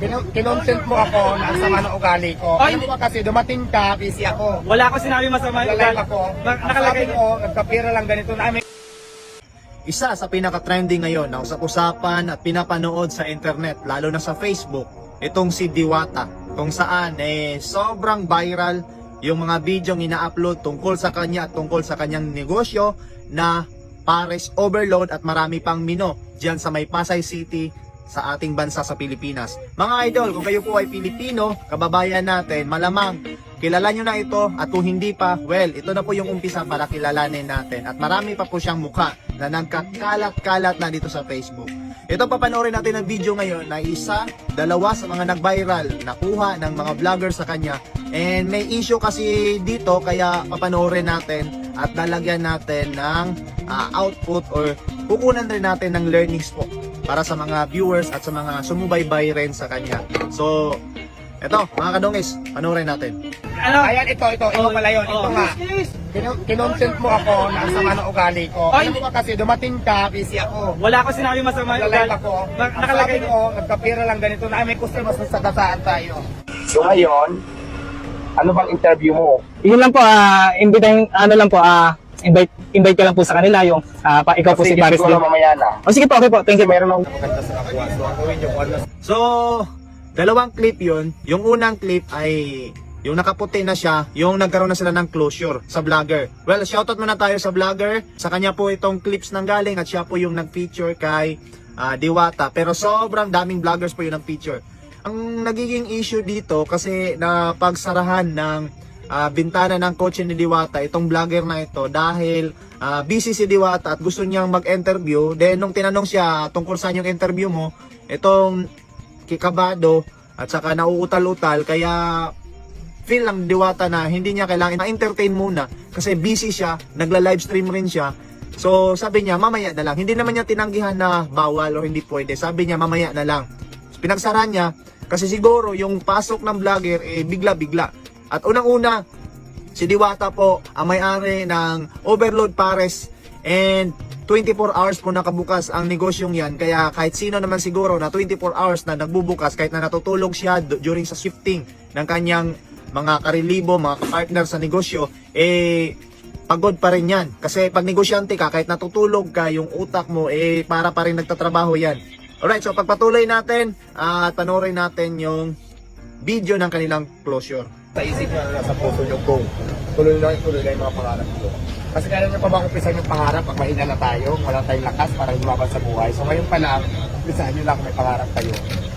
Kin- kinonsent mo ako na ang sama ng ugali ko. Ay, Alam mo ba kasi dumating ka, busy ako. Wala ako sinabi masama yung Nag-live ugali. ako. Ang nakalagay sabi mo, nagkapira lang ganito na. May Isa sa pinaka-trending ngayon na usap-usapan at pinapanood sa internet, lalo na sa Facebook, itong si Diwata. Kung saan eh sobrang viral yung mga video ina-upload tungkol sa kanya at tungkol sa kanyang negosyo na Pares Overload at marami pang mino diyan sa may Pasay City sa ating bansa sa Pilipinas. Mga idol, kung kayo po ay Pilipino, kababayan natin, malamang kilala nyo na ito at kung hindi pa, well, ito na po yung umpisa para kilalanin natin at marami pa po siyang mukha na nagkakalat-kalat na dito sa Facebook. Ito papanoorin natin ang video ngayon na isa, dalawa sa mga nag-viral nakuha ng mga vlogger sa kanya and may issue kasi dito kaya papanoorin natin at lalagyan natin ng ah, output or kukunan rin natin ng learnings po para sa mga viewers at sa mga sumubaybay rin sa kanya. So, eto, mga kadongis, panoorin natin. Ano? Ayan, ito, ito, ito Oh, pala yun. Ito oh. nga. Kin- kinonsent mo ako na ang sama ng ugali ko. Ay, Alam mo ba kasi dumating ka, busy ako. Wala ako sinabi masama ugali. ako. Nakalagay sabi mo, nagkapira lang ganito na. May customers na sagasaan tayo. So ngayon, ano bang interview mo? Yun lang po, ah, invite, ano lang po, ah, invite, invite ka lang po sa kanila yung, ah, pa, ikaw po si Paris na mamaya na. O sige po, okay po, thank you. Meron akong maganda sa kapwa. So ako yun yung ano. So, dalawang clip yun. Yung unang clip ay yung nakaputi na siya, yung nagkaroon na sila ng closure sa vlogger. Well, shoutout muna tayo sa vlogger. Sa kanya po itong clips nang galing at siya po yung nag-feature kay ah, Diwata. Pero sobrang daming vloggers po yung nag-feature. Ang nagiging issue dito kasi na pagsarahan ng ah, bintana ng kotse ni Diwata, itong vlogger na ito dahil ah, busy si Diwata at gusto niyang mag-interview. Then nung tinanong siya tungkol saan yung interview mo, itong kikabado at saka nauutal-utal kaya feel lang Diwata na hindi niya kailangan ma-entertain muna kasi busy siya, nagla-live stream rin siya. So sabi niya mamaya na lang. Hindi naman niya tinanggihan na bawal o hindi pwede. Sabi niya mamaya na lang. Pinagsara niya kasi siguro yung pasok ng vlogger eh bigla-bigla. At unang-una, si Diwata po ang may-ari ng Overload Pares and 24 hours po nakabukas ang negosyong yan. Kaya kahit sino naman siguro na 24 hours na nagbubukas, kahit na natutulog siya during sa shifting ng kanyang mga karelibo, mga partner sa negosyo, eh pagod pa rin yan. Kasi pag negosyante ka, kahit natutulog ka, yung utak mo, eh para pa rin nagtatrabaho yan. Alright, so pagpatuloy natin at panoorin natin yung video ng kanilang closure. Sa isip niya na sa puso niyo, go. Tuloy lang, tuloy lang yung mga pangarap ko. Kasi kaya niyo pa ba umpisan yung pangarap pag mahina na tayo, wala tayong lakas para lumaban sa buhay. So ngayon pa lang, umpisahan niyo lang kung may pangarap kayo.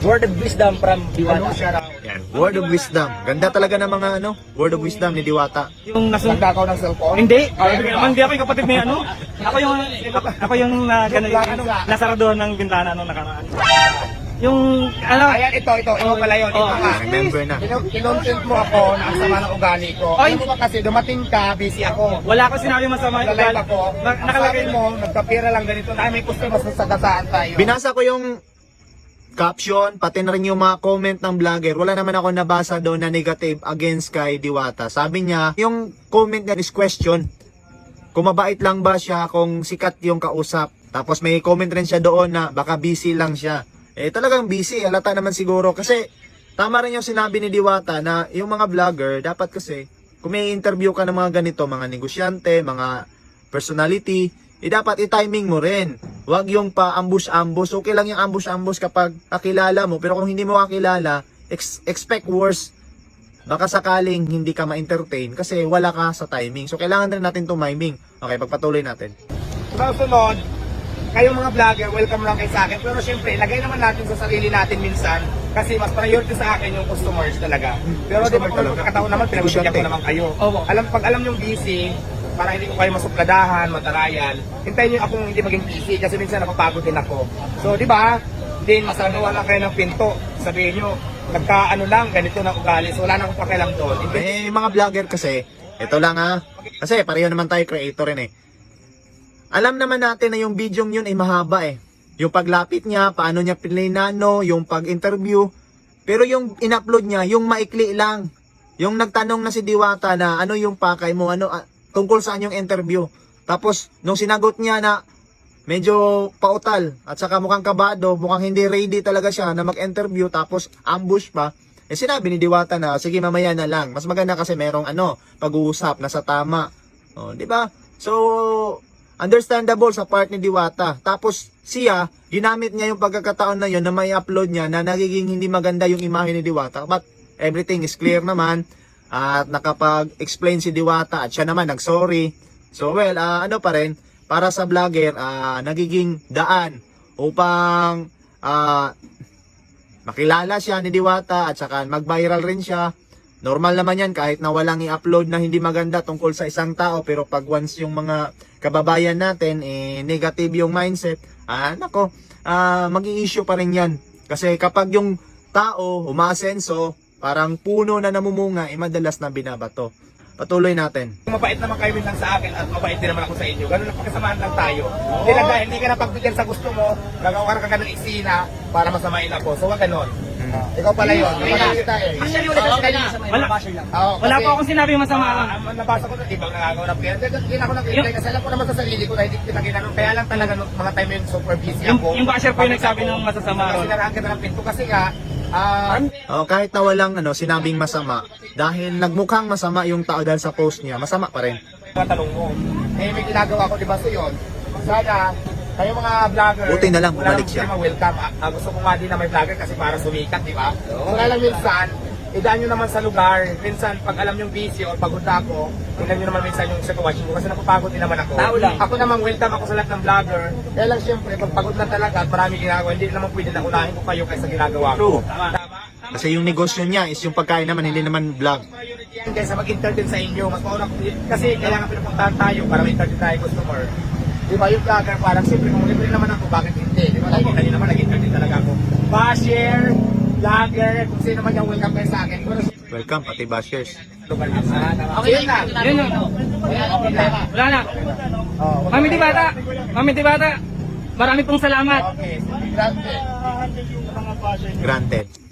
Word of wisdom from Diwata. Yan, word of wisdom. Ganda talaga ng mga ano, word of wisdom ni Diwata. Yung nasun... Nagdakaw ng cellphone? Hindi. Ay, Ay, hindi ako yung kapatid ni ano. Ako yung ako, ako yung na ganun, Yung nasaraduhan ng bintana nung nakaraan. Yung ano, Ayan, ito, ito, ito pala yun. Ito Oh. nga. Remember na. Kin- Kinonsent mo ako na ang sama ng ugali ko. Ay. Mo ba kasi dumating ka, busy ako. wala ako sinabi masama yung ugali. ako. Na, Ang nakalagay sabi mo, nagkapira lang ganito na. May customers na sagasaan tayo. Binasa ko yung caption, pati na rin yung mga comment ng vlogger. Wala naman ako nabasa doon na negative against kay Diwata. Sabi niya, yung comment niya is question. Kung mabait lang ba siya, kung sikat yung kausap. Tapos may comment rin siya doon na baka busy lang siya. Eh talagang busy, halata naman siguro. Kasi tama rin yung sinabi ni Diwata na yung mga vlogger, dapat kasi kung may interview ka ng mga ganito, mga negosyante, mga personality, eh dapat i-timing mo rin. Huwag yung pa-ambush-ambush. Okay lang yung ambush-ambush kapag kakilala mo. Pero kung hindi mo kakilala, ex- expect worse. Baka sakaling hindi ka ma-entertain kasi wala ka sa timing. So kailangan rin natin tumiming. Okay, pagpatuloy natin. Sa sunod, kayong mga vlogger, welcome lang kayo sa akin. Pero syempre, lagay naman natin sa sarili natin minsan. Kasi mas priority sa akin yung customers talaga. Pero di ba kung magkakataon naman, pinagbigyan ko naman kayo. Opo. Alam, pag alam yung busy, para hindi ko kayo masupladahan, matarayan, hintayin niyo akong hindi maging busy kasi minsan napapagod din ako. So, di ba? Din, masaluhan lang kayo ng pinto. Sabihin niyo, nagkaano lang, ganito na ugali. So, wala na akong pakialam doon. Eh, mga vlogger kasi, ito lang ha. Kasi pareho naman tayo creator rin eh. Alam naman natin na yung video yun ay mahaba eh. Yung paglapit niya, paano niya pilinano, yung pag-interview. Pero yung in-upload niya, yung maikli lang. Yung nagtanong na si Diwata na ano yung pakay mo, ano, ah, tungkol saan yung interview. Tapos, nung sinagot niya na medyo pautal at saka mukhang kabado, mukhang hindi ready talaga siya na mag-interview tapos ambush pa. Eh sinabi ni Diwata na sige mamaya na lang. Mas maganda kasi merong ano, pag-uusap na sa tama. Oh, di ba? So understandable sa part ni Diwata. Tapos siya, ginamit niya yung pagkakataon na yun na may upload niya na nagiging hindi maganda yung imahe ni Diwata. But everything is clear naman. At nakapag-explain si Diwata at siya naman nag-sorry. So well, ah, ano pa rin, para sa vlogger, ah, nagiging daan upang ah, makilala siya ni Diwata at saka mag-viral rin siya. Normal naman yan kahit na walang i-upload na hindi maganda tungkol sa isang tao pero pag once yung mga kababayan natin eh, negative yung mindset, ah nako, ah magi-issue pa rin yan. Kasi kapag yung tao umaasenso, parang puno na namumunga, eh madalas na binabato. Patuloy natin. Mabait naman kayo lang sa akin at mabait din naman ako sa inyo. Ganun lang pagkasamaan lang tayo. Hindi na dahil hindi ka na pagbigyan sa gusto mo, gagawa ka ka ng eksena para masamain ako. So wag ganon. Ikaw pala yun. Wala kita eh. Actually, wala kasi kayo sa Wala. Oo, Wala kasi- po akong sinabi masama lang. Ah, nabasa ko na, di ba nangagaw na pera? Hindi na ako nakikita kasi alam ko naman sa sarili ko na hindi kita ginagawa. Kaya lang talaga nung mga time yun super busy Yung, ako. yung basher po yung nagsabi ng masasama Kasi ron. naraan kita ng pinto kasi nga, ah, Oh, kahit na walang ano, sinabing masama, dahil nagmukhang masama yung tao dahil sa post niya, masama pa rin. mga tanong mo. Eh, may ginagawa ko, di ba, so yun. Sana, kayo mga vlogger, Buti na lang, bumalik siya. welcome. Ah, ah, gusto ko nga din na may vlogger kasi para sumikat, di ba? So, kaya lang minsan, idaan nyo naman sa lugar. Minsan, pag alam yung busy or pagod na ako, tingnan nyo naman minsan yung sitwasyon ko kasi napapagod din naman ako. Tao lang. Ako naman, welcome ako sa lahat ng vlogger. Kaya lang, syempre, pag pagod na talaga at marami ginagawa, hindi naman pwede na unahin ko kayo kaysa ginagawa ko. True. Tama. Kasi yung negosyo niya is yung pagkain naman, hindi naman vlog. priority yan kaysa mag-entertain sa inyo. Mas mauna ko, kasi kailangan pinupuntahan tayo para ma-entertain tayo customer. Di ba yung vlogger parang simple kung libre naman ako, bakit hindi? Di ba? Nakikita niyo naman, nag-entertain talaga ako. Basher, vlogger, kung sino man yung welcome kayo sa akin. Pero Welcome, pati bashers. na. Okay na. Yun yun. Okay na. Wala na. Oh, Mami Tibata, Mami Tibata, marami pong salamat. Okay. Grabe. Granted.